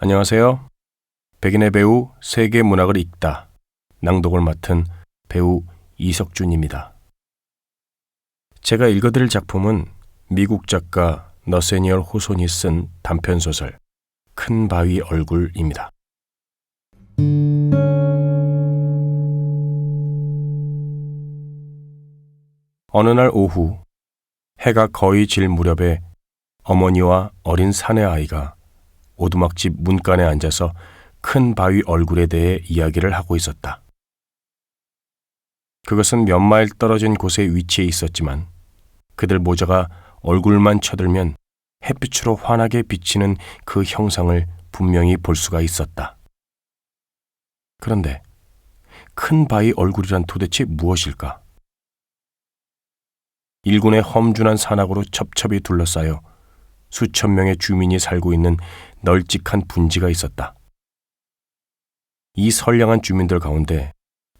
안녕하세요. 백인의 배우 세계 문학을 읽다. 낭독을 맡은 배우 이석준입니다. 제가 읽어드릴 작품은 미국 작가 너세니얼 호손이 쓴 단편소설 큰 바위 얼굴입니다. 어느 날 오후 해가 거의 질 무렵에 어머니와 어린 사내 아이가 오두막집 문간에 앉아서 큰 바위 얼굴에 대해 이야기를 하고 있었다. 그것은 몇 마일 떨어진 곳에 위치해 있었지만 그들 모자가 얼굴만 쳐들면 햇빛으로 환하게 비치는 그 형상을 분명히 볼 수가 있었다. 그런데 큰 바위 얼굴이란 도대체 무엇일까? 일군의 험준한 산악으로 첩첩이 둘러싸여 수천 명의 주민이 살고 있는 널찍한 분지가 있었다. 이 선량한 주민들 가운데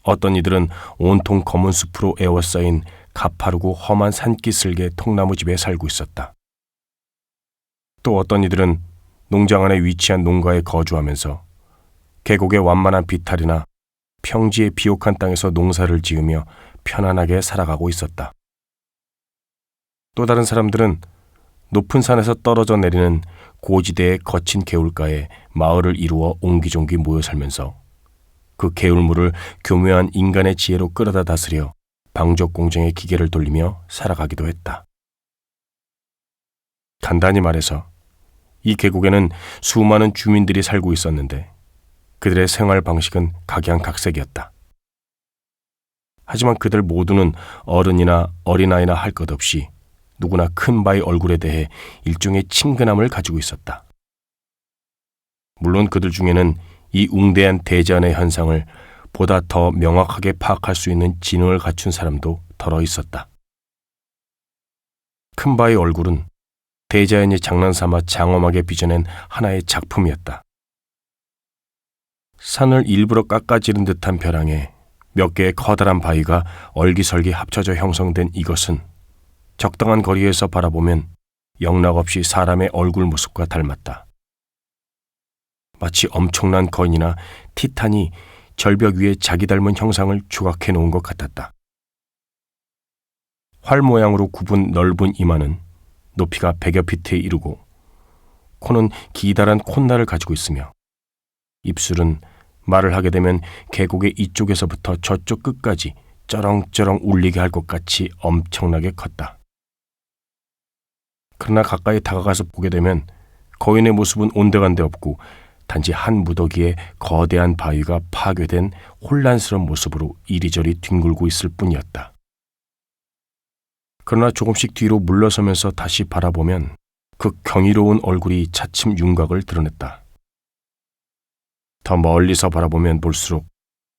어떤 이들은 온통 검은 숲으로 에워싸인 가파르고 험한 산기슭의 통나무 집에 살고 있었다. 또 어떤 이들은 농장 안에 위치한 농가에 거주하면서 계곡의 완만한 비탈이나 평지의 비옥한 땅에서 농사를 지으며 편안하게 살아가고 있었다. 또 다른 사람들은 높은 산에서 떨어져 내리는 고지대의 거친 개울가에 마을을 이루어 옹기종기 모여 살면서 그 개울물을 교묘한 인간의 지혜로 끌어다 다스려 방적 공정의 기계를 돌리며 살아가기도 했다. 간단히 말해서 이 계곡에는 수많은 주민들이 살고 있었는데 그들의 생활 방식은 각양각색이었다. 하지만 그들 모두는 어른이나 어린아이나 할 것 없이 누구나 큰 바의 얼굴에 대해 일종의 친근함을 가지고 있었다. 물론 그들 중에는 이 웅대한 대자연의 현상을 보다 더 명확하게 파악할 수 있는 지능을 갖춘 사람도 덜어 있었다. 큰 바의 얼굴은 대자연이 장난삼아 장엄하게 빚어낸 하나의 작품이었다. 산을 일부러 깎아지른 듯한 벼랑에 몇 개의 커다란 바위가 얼기설기 합쳐져 형성된 이것은 적당한 거리에서 바라보면 영락없이 사람의 얼굴 모습과 닮았다. 마치 엄청난 거인이나 티탄이 절벽 위에 자기 닮은 형상을 조각해 놓은 것 같았다. 활 모양으로 굽은 넓은 이마는 높이가 백여 피트에 이르고 코는 기다란 콧날을 가지고 있으며 입술은 말을 하게 되면 계곡의 이쪽에서부터 저쪽 끝까지 쩌렁쩌렁 울리게 할 것 같이 엄청나게 컸다. 그러나 가까이 다가가서 보게 되면 거인의 모습은 온데간데 없고 단지 한 무더기에 거대한 바위가 파괴된 혼란스러운 모습으로 이리저리 뒹굴고 있을 뿐이었다. 그러나 조금씩 뒤로 물러서면서 다시 바라보면 그 경이로운 얼굴이 차츰 윤곽을 드러냈다. 더 멀리서 바라보면 볼수록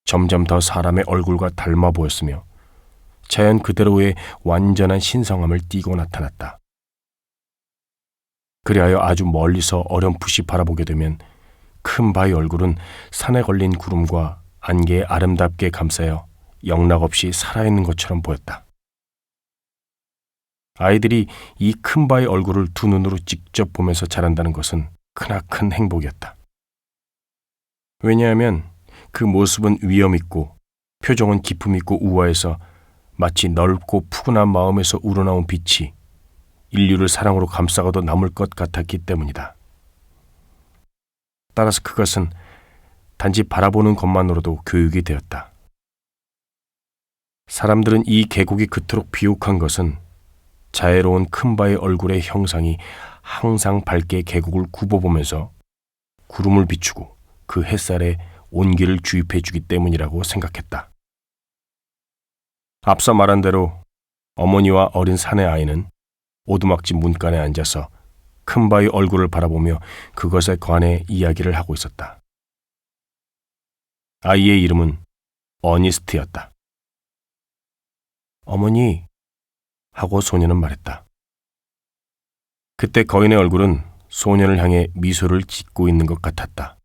점점 더 사람의 얼굴과 닮아 보였으며 자연 그대로의 완전한 신성함을 띠고 나타났다. 그리하여 아주 멀리서 어렴풋이 바라보게 되면 큰 바위 얼굴은 산에 걸린 구름과 안개에 아름답게 감싸여 영락없이 살아있는 것처럼 보였다. 아이들이 이 큰 바위 얼굴을 두 눈으로 직접 보면서 자란다는 것은 크나큰 행복이었다. 왜냐하면 그 모습은 위엄있고 표정은 기품있고 우아해서 마치 넓고 푸근한 마음에서 우러나온 빛이 인류를 사랑으로 감싸고도 남을 것 같았기 때문이다. 따라서 그것은 단지 바라보는 것만으로도 교육이 되었다. 사람들은 이 계곡이 그토록 비옥한 것은 자애로운 큰 바의 얼굴의 형상이 항상 밝게 계곡을 굽어보면서 구름을 비추고 그 햇살에 온기를 주입해 주기 때문이라고 생각했다. 앞서 말한 대로 어머니와 어린 사내 아이는 오두막집 문간에 앉아서 큰 바위 얼굴을 바라보며 그것에 관해 이야기를 하고 있었다. 아이의 이름은 어니스트였다. 어머니, 하고 소녀는 말했다. 그때 거인의 얼굴은 소년을 향해 미소를 짓고 있는 것 같았다.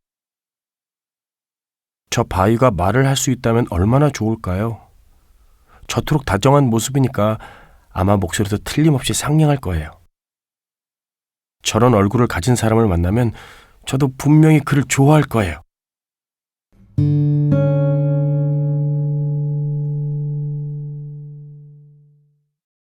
저 바위가 말을 할 수 있다면 얼마나 좋을까요? 저토록 다정한 모습이니까 아마 목소리도 틀림없이 상냥할 거예요. 저런 얼굴을 가진 사람을 만나면 저도 분명히 그를 좋아할 거예요.